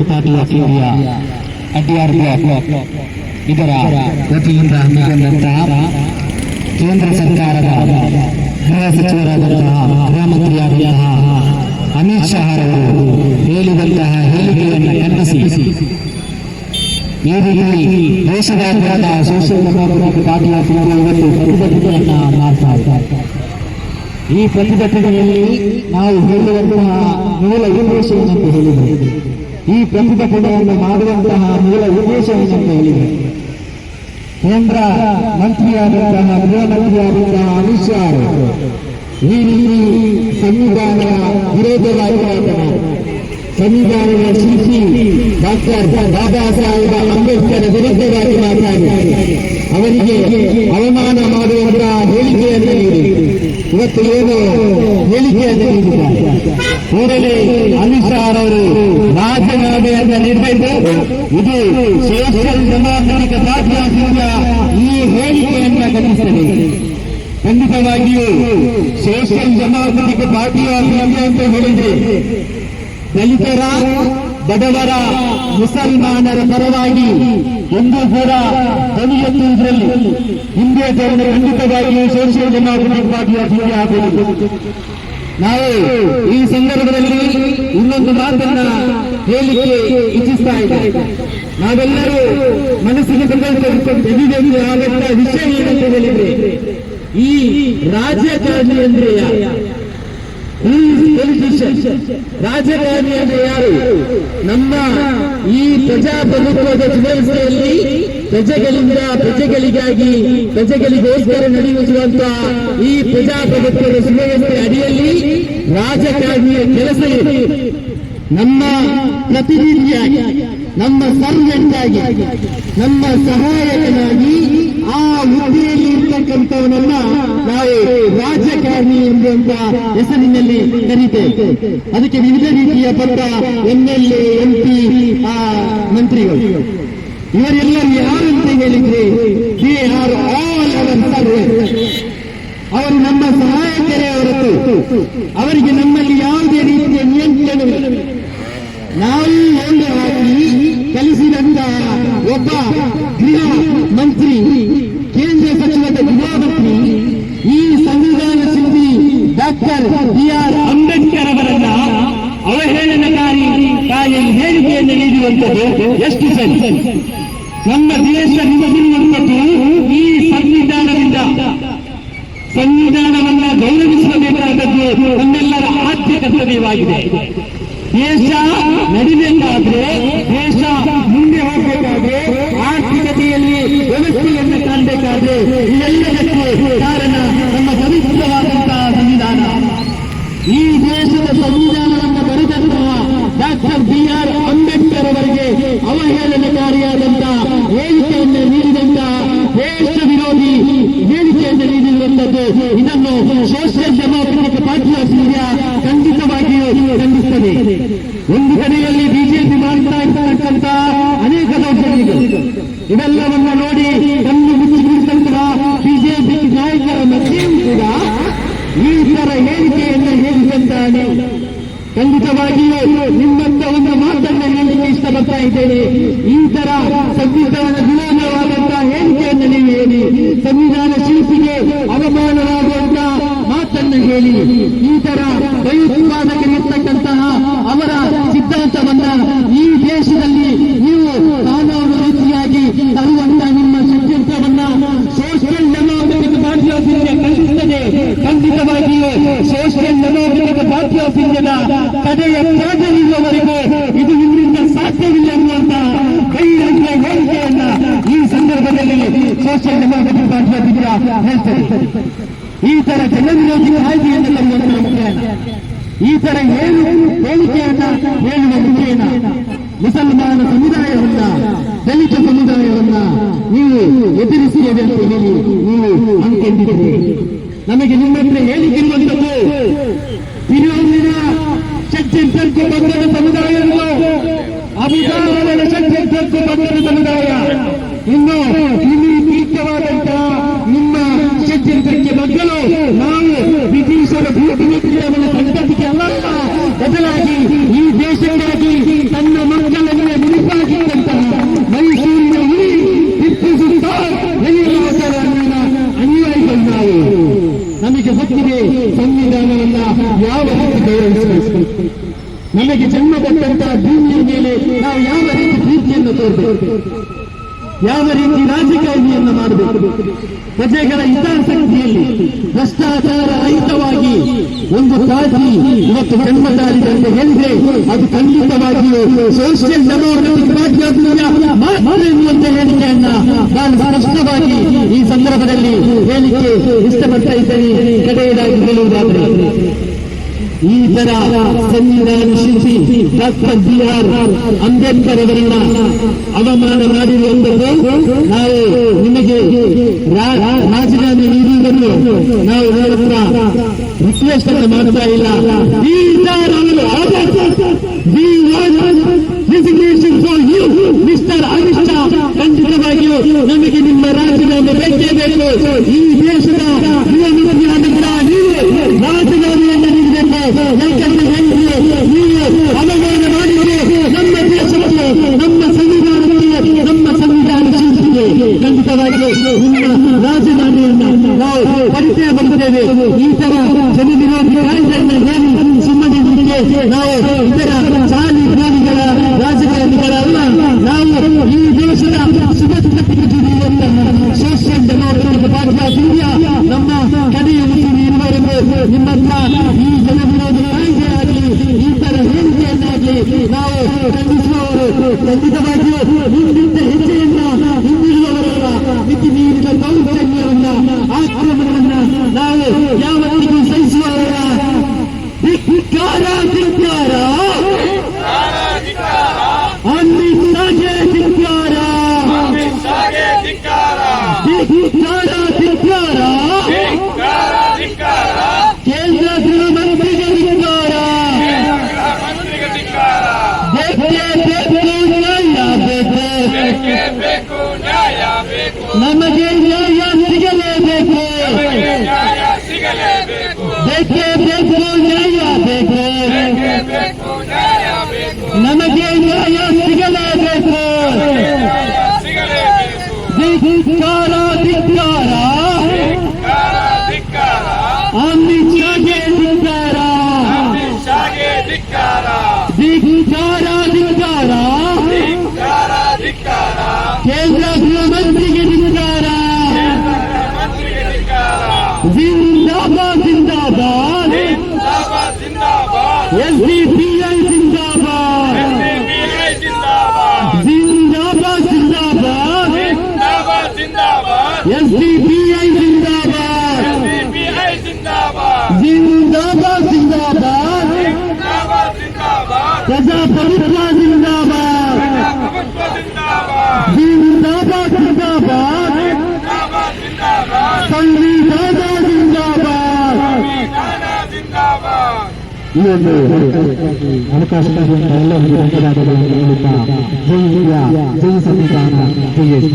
Democratic party of India Adyar block ಇದರ ವತಿಯಿಂದ ಹಮ್ಮಿಕೊಂಡಂತಹ ಕೇಂದ್ರ ಸರ್ಕಾರದ ಗೃಹ ಸಚಿವರಾದಂತಹ ಗೃಹ ಮಂತ್ರಿಯಾದಂತಹ ಅಮಿತ್ ಶಾ ಅವರು ಹೇಳಿದಂತಹ ಹೇಳಿಕೆಯನ್ನು ಖಂಡಿಸಿ ಈ ರೀತಿ ದೇಶದಾದ್ಯಂತ social democratic party of India ಇವತ್ತು ಪ್ರತಿಭಟನೆಯನ್ನ ಮಾಡ್ತಾ ಇದ್ದಾರೆ. ಈ ಪ್ರತಿಭಟನೆಯಲ್ಲಿ ನಾವು ಹೇಳುವಂತಹ ಮೂಲ ಉದ್ದೇಶ ಏನಂತ ಹೇಳಿದರೆ ಈ ಪ್ರತಿಭಟನೆಯನ್ನು ಮಾಡುವಂತಹ ಮೂಲ ಉದ್ದೇಶ ಏನಂತ ಹೇಳಿದರೆ ಕೇಂದ್ರ ಮಂತ್ರಿಯಾದಂತಹ ಗೃಹ ಮಂತ್ರಿಯಾದಂತಹ ಅಮಿತ್ ಶಾ ಅವರು ಈ ರೀತಿ ಸಂವಿಧಾನ ವಿರೋಧವಾಗಿ ಮಾತನಾಡಿ ಸಂವಿಧಾನದ ಶಿಲ್ಪಿ ಡಾಕ್ಟರ್ ಬಾಬಾ ಸಾಹೇಬ ಅಂಬೇಡ್ಕರ್ ವಿರುದ್ಧವಾಗಿ ಮಾತನಾಡಿ ಅವರಿಗೆ ಅವಮಾನ ಮಾಡುವಂತಹ ಹೇಳಿಕೆಯನ್ನು ನೀಡಿ ಇವತ್ತು ಏನು ಹೇಳಿಕೆಯನ್ನು ನೀಡಿದ್ದಾರೆ ಕೂಡಲೇ ಅಮಿತ್ ಶಾ ಅವರು ರಾಜೀನಾಮೆಯನ್ನು ನೀಡಬೇಕು ಇದು ಸೋಷಿಯಲ್ ಡೆಮಾಕ್ರೆಟಿಕ್ ಪಾರ್ಟಿ ಆಫ್ ಈ ಹೇಳಿಕೆಯನ್ನು ಗಮನಿಸಬೇಕು ಖಂಡಿತವಾಗಿಯೂ ಸೋಷಿಯಲ್ ಡೆಮಾಕ್ರೆಟಿಕ್ ಪಾರ್ಟಿ ಆಫ್ ಅಂತ ಹೇಳಿದ್ರೆ ದಲಿತರ ಬಡವರ ಮುಸಲ್ಮಾನರ ಪರವಾಗಿ ಒಂದು ಕೂಡ ಧ್ವನಿ ಎತ್ತುವುದರಲ್ಲಿ ಹಿಂದೆ ಜನರು ಖಂಡಿತವಾಗಿಯೂ ಸೋಷಿಯಲ್ ಡೆಮಾಕ್ರೆಟಿಕ್ ಪಾರ್ಟಿಯ ಇಂಡಿಯಾ ಆಗಬೇಕು ನಾವು ಈ ಸಂದರ್ಭದಲ್ಲಿ ಇನ್ನೊಂದು ಮಾತನ್ನ ಹೇಳಿಕೆ ಇಚ್ಛಿಸ್ತಾ ಇದ್ದೇವೆ. ನಾವೆಲ್ಲರೂ ಮನಸ್ಸಿಗೆ ಆಗಂತ ವಿಷಯ ಏನಂತ ಹೇಳಿದ್ರೆ, ಈ ರಾಜಕಾರಣಿ ಅಂದ್ರೆ ಯಾರು ಪೊಲಿಟಿಷಿಯನ್ ರಾಜಕಾರಣಿ ಅಂದ್ರೆ ಯಾರು? ನಮ್ಮ ಈ ಪ್ರಜಾಪ್ರಭುತ್ವದ ಚುನಾವಣೆಯಲ್ಲಿ ಪ್ರಜೆಗಳಿಂದ ಪ್ರಜೆಗಳಿಗಾಗಿ ಪ್ರಜೆಗಳಿಗೋಸ್ಕರ ನಡೆಯುತ್ತಿರುವಂತಹ ಈ ಪ್ರಜಾಪ್ರಭುತ್ವದ ಸುವ್ಯವಸ್ಥೆ ಅಡಿಯಲ್ಲಿ ರಾಜಕಾರಣಿಯ ಕೆಲಸ ಇದೆ. ನಮ್ಮ ಪ್ರತಿನಿಧಿಯಾಗಿ, ನಮ್ಮ ಸರ್ವೆಂಟ್ ಆಗಿ ನಮ್ಮ ಸಹಾಯಕನಾಗಿ ಆ ಹುದ್ದೆಯಲ್ಲಿ ಇರ್ತಕ್ಕಂಥವನನ್ನ ನಾವು ರಾಜಕಾರಣಿ ಎಂಬುವಂತ ಹೆಸರಿನಲ್ಲಿ ಕರೀತೇವೆ ಅದಕ್ಕೆ ವಿವಿಧ ರೀತಿಯ ಪಟ್ಟ ಎಂ ಎಲ್ ಎ ಮಂತ್ರಿಗಳು. ಇವರೆಲ್ಲರೂ ಯಾರು ಅಂತ ಹೇಳಿದ್ರೆ they are all our servant ಅವರು ನಮ್ಮ ಸಹಾಯಕರೇ ಹೊರತು ಅವರಿಗೆ ನಮ್ಮಲ್ಲಿ ಯಾವುದೇ ರೀತಿಯ ನಿಯಂತ್ರಣವಿಲ್ಲ. ನಾವು ಒಂದು ಹಾಕಿ ಕಲಿಸಿದಂತ ಒಬ್ಬ ಗೃಹ ಮಂತ್ರಿ, ಕೇಂದ್ರ ಸಚಿವದ ಗೃಹ ಈ ಶಿಲ್ಪಿ ಡಾಕ್ಟರ್ ಬಿ ಆರ್ ಅಂಬೇಡ್ಕರ್ ಅವರನ್ನ ಅವಹೇಳನಕಾರಿ ಕಾಯಿ ಹೇಳಿಕೆಯನ್ನು ನೀಡುವಂಥದ್ದು ಎಷ್ಟು ಸರಿ? ನಮ್ಮ ದೇಶ ನಿಮಗಿರುವಂಥದ್ದು ಈ ಸಂವಿಧಾನದಿಂದ. ಸಂವಿಧಾನವನ್ನ ಗೌರವಿಸಬೇಕಾದದ್ದು ನಮ್ಮೆಲ್ಲರ ಆದ್ಯ ಕರ್ತವ್ಯವಾಗಿದೆ. ದೇಶ ನಡಿಬೇಕಾದ್ರೆ ದೇಶ ಮುಂದೆ ಹೋಗಬೇಕಾದ್ರೆ ಆರ್ಥಿಕತೆಯಲ್ಲಿ ವ್ಯವಸ್ಥೆಯನ್ನು ಕಾಣಬೇಕಾದ್ರೆ ಇವೆಲ್ಲದಕ್ಕೂ ಕಾರಣ ನಮ್ಮ ಪವಿತ್ರವಾದಂತಹ ಸಂವಿಧಾನ ಈ ದೇಶದ ಸಂವಿಧಾನವನ್ನು ಬರೆದಂತಹ ಡಾಕ್ಟರ್ ಬಿ ಆರ್ ಅಂಬೇಡ್ಕರ್ ಅವರಿಗೆ ಅವಹೇಳನಕಾರಿಯಾದಂತಹ ಹೇಳಿಕೆಯನ್ನು ನೀಡಿದಂತಹ ದೇಶ ವಿರೋಧಿ ಹೇಳಿಕೆಯನ್ನು ನೀಡಿರುವಂತದ್ದು. ಇದನ್ನು social democratic party of India ಖಂಡಿತವಾಗಿಯೂ ಖಂಡಿಸುತ್ತದೆ. ಒಂದು ಕಡೆಯಲ್ಲಿ ಬಿಜೆಪಿ ಮಾಡ್ತಾ ಇರ್ತಕ್ಕಂತಹ ಅನೇಕ ದೌರ್ಜನ್ಯಗಳು. ಇವೆಲ್ಲವನ್ನ ನೋಡಿ ಕಣ್ಣು ಮುಚ್ಚಿ ಬಿಡಿಸಂತಹ ಬಿಜೆಪಿ ನಾಯಕರ ಮಧ್ಯೆಯೂ ಕೂಡ ಈ ತರ ಹೇಳಿಕೆಯನ್ನು ಹೇಳಿದಂತಾನೆ ಖಂಡಿತವಾಗಿಯೂ ನಿಮ್ಮಂತ ಒಂದು ಮಾತನ್ನು ಹೇಳಲಿಕ್ಕೆ ಇಷ್ಟಪಡ್ತಾ ಇದ್ದೇನೆ. ಈ ತರ ಸಂವಿಧಾನ ವಿರೋಧವಾದಂತಹ ಹೇಳಿಕೆಯನ್ನು ನೀವು ಹೇಳಿ, ಸಂವಿಧಾನ ಶಿಲ್ಪಿಗೆ ಅವಮಾನವಾಗುವಂತಹ ಮಾತನ್ನು ಹೇಳಿ, ಈ ತರ ಭಯೋತ್ಪಾದಕರಿರ್ತಕ್ಕಂತಹ ಅವರ ಸಿದ್ಧಾಂತವನ್ನ ಈ ದೇಶದಲ್ಲಿ ನೀವು ಕಾನೂನು ರೀತಿಯಾಗಿ ತರುವಂತ ನಿಮ್ಮ ಸಿದ್ಧಾಂತವನ್ನ social democratic party of India ಖಂಡಿಸುತ್ತದೆ ಖಂಡಿತವಾಗಿಯೂ ಸೋಷಿಯಲ್ ಡೆಮೋಕ್ರೆಟಿಕ್ ಪಾರ್ಟಿ ಆಫ್ ಇಂಡಿಯಾದ ಕಡೆಯ ತ್ಯಾಗವಿರುವವರೆಗೂ ಇದು ನಿಮ್ಮಿಂದ ಸಾಧ್ಯವಿಲ್ಲ ಎನ್ನುವಂತ ಬಹಿರಂಗ ಹೇಳಿಕೆಯನ್ನ ಈ ಸಂದರ್ಭದಲ್ಲಿ ಸೋಷಿಯಲ್ ಡೆಮೋಕ್ರೆಟಿಕ್ ಈ ತರ ಜನವಿರೋಧಿ ಕಾಯ್ದೆಯನ್ನು ತರುವಂತಹ ಮುಖೇನ. ಈ ತರ ಏನು ಹೇಳಿಕೆಯನ್ನ ಹೇಳುವ ಮುಖೇನ. ಮುಸಲ್ಮಾನ ಸಮುದಾಯವನ್ನ, ದಲಿತ ಸಮುದಾಯವನ್ನ ನೀವು ಎದುರಿಸಿಯದೆ ನೀವು ನೀವು ಅಂದ್ಕೊಂಡಿದ್ದೀರಿ. ನಮಗೆ ನಿಮ್ಮ ಹತ್ರ ಹೇಳಿಕಿರುವಂಥದ್ದು ತಿರುವಿನ ಷಡ್ಯಂತ್ರಕ್ಕೂ ಬಂದ ಸಮುದಾಯಗಳು ಅಭಿಧಾನದ ಷಡ್ಯಂತ್ರಕ್ಕೂ ಬಂದ ಸಮುದಾಯ ನಾವು ಬ್ರಿಟಿಷರ ಭೇಟಿಯನ್ನು ಸಂತತಿಗೆ ಅಲ್ಲ ಬದಲಾಗಿ ಈ ದೇಶಕ್ಕಾಗಿ ತನ್ನ ಮಕ್ಕಳನ್ನೇ ಮುಡಿಪಾಗಿದ್ದಂತಹ ಮೈಸೂರಿನ ಹುಲಿ ಟಿಪ್ಪು ಸುಲ್ತಾನ್ ಹೆಣ್ಣುಮಕ್ಕಳನ್ನ ಅನ್ವಯಿಸಲು ನಾವು ನಮಗೆ ಗೊತ್ತಿದೆ ಸಂವಿಧಾನವನ್ನ ಯಾವ ರೀತಿ ಗೌರವಿಸಬೇಕು ನಮಗೆ ಜನ್ಮ ಕೊಟ್ಟಂತಹ ಭೂಮಿಯ ಮೇಲೆ ನಾವು ಯಾವ ರೀತಿ ಪ್ರೀತಿಯನ್ನು ತೋರಬೇಕು? ಯಾವ ರೀತಿ ರಾಜಕಾರಣಿಯನ್ನು ಮಾಡಬೇಕು? ಪ್ರಜೆಗಳ ಹಿತಾಸಕ್ತಿ ಭ್ರಷ್ಟಾಚಾರ ರಹಿತವಾಗಿ ಒಂದು ಪಾರ್ಟಿ ಇವತ್ತು ಜನ್ಮ ತಾಳಿದೆ ಅಂತ ಹೇಳಿದ್ರೆ ಅದು ಖಂಡಿತವಾಗಿಯೂ ಸೋಷಿಯಲ್ ಡೆಮೋಕ್ರಟಿಕ್ ಪಾರ್ಟಿ ಮಾತ್ರ ಎನ್ನುವಂತ ಹೇಳಿಕೆಯನ್ನ ನಾನು ಸ್ಪಷ್ಟವಾಗಿ ಈ ಸಂದರ್ಭದಲ್ಲಿ ಹೇಳಿಕೆ ಇಷ್ಟಪಡ್ತಾ ಇದ್ದೇನೆ. ಕಡೆಯದಾಗಿ ಹೇಳುವುದಾದರೆ ಈ ತರ ಸಂವಿಧಾನ ಶಿಲ್ಪಿ ಡಾಕ್ಟರ್ ಬಿ ಆರ್ ಅಂಬೇಡ್ಕರ್ ಅವರನ್ನ ಅವಮಾನ ಮಾಡಿರುವಂತದ್ದು ನಾವು ನಿಮಗೆ ರಾಜೀನಾಮೆ ನೀಡುವುದನ್ನು ನಾವು ಹೇಳುತ್ತ ವಿಶ್ಲೇಷಣೆ ಮಾಡ್ತಾ ಇಲ್ಲ. ಈ ರೆಸಿಗ್ನೇಷನ್ ಫಾರ್ ಯು, ಮಿಸ್ಟರ್ ಖಂಡಿತವಾಗಿಯೂ ನಮಗೆ ನಿಮ್ಮ ರಾಜೀನಾಮೆ ಬೇಕೇ ಬೇಕು. ಈ ದೇಶದ ನಾವು ಖಂಡಿಸುವವರು ಖಂಡಿತವಾಗಿಯೂ ಮುಂದಿದ್ದ ಹೆಜ್ಜೆಯನ್ನ ಹಿಂದಿರುವವರಲ್ಲ ಮಿತಿ ಮೀರಿದ ದೌರ್ಜನ್ಯವನ್ನ ಆಕ್ರಮಣವನ್ನ ನಾವು ಯಾವತ್ತಿಗೂ ಸಹಿಸುವವರ ಧಿಕ್ಕಾರ ಧಿಕ್ಕಾರ ಅಮಿತ್ ಶಾಗೆ ಧಿಕ್ಕಾರ ಶಾಗೆ ಧಿಕ್ಕಾರ ಧಿಕ್ಕಾರ ಧಿಕ್ಕಾರ ನಮಗೆ ನ್ಯಾಯ ಸಿಗಲೇಬೇಕು ನ್ಯಾಯ ಸಿಗಲೇಬೇಕು ಬೇಕೇ ಬೇಕು ನ್ಯಾಯ ಬೇಕು ಬೇಕೇ ಬೇಕು ನ್ಯಾಯ ಬೇಕು ನಮಗೆ ನ್ಯಾಯ ಸಿಗಲೇಬೇಕು ನ್ಯಾಯ ಸಿಗಲೇಬೇಕು ಧಿಕ್ಕಾರ ಧಿಕ್ಕಾರ ಧಿಕ್ಕಾರ ಧಿಕ್ಕಾರ ಅಮಿತ್ ಶಾಗೆ ಧಿಕ್ಕಾರ ಶಾಗೆ ಧಿಕ್ಕಾರ ಧಿಕ್ಕಾರ ಧಿಕ್ಕಾರ ಧಿಕ್ಕಾರ ಧಿಕ್ಕಾರ ಕೇಂದ್ರ ಗೃಹ ಜಿಂದಾಬಾದ್ S D P I zindabad CPI ಜಿಂದಾಬಾದ್ ಜಿಂದಾಬಾದ್ ಜಿಂದಾಬಾದ್ ಜಿಂದಾಬಾದ್ ಜಿಂದಾಬಾದ್ ಪ್ರಜಾಪ್ರಭುತ್ವ ಜಿಂದಾಬಾದ್ ಪ್ರಭುತ್ವ ಜಿಂದಾಬಾದ್ ಜಿಂದಾಬಾದ್ ಜಿಂದಾಬಾದ್ ಜಿಂದಾಬಾದ್ ಜಿಂದಾಬಾದ್ ಸಂವಿಧಾನ ಜಿಂದಾಬಾದ್ ಸಂವಿಧಾನ ಜಿಂದಾಬಾದ್ ಈ ಒಂದು ಅವಕಾಶ ಕೊಡುವಂತಹ ಎಲ್ಲ ಧನ್ಯವಾದಗಳನ್ನು ಹೇಳುತ್ತಾ ಜೈ ಇಂಡಿಯಾ ಜೈ ಸಂವಿಧಾನ ಜೈ ಎಸ್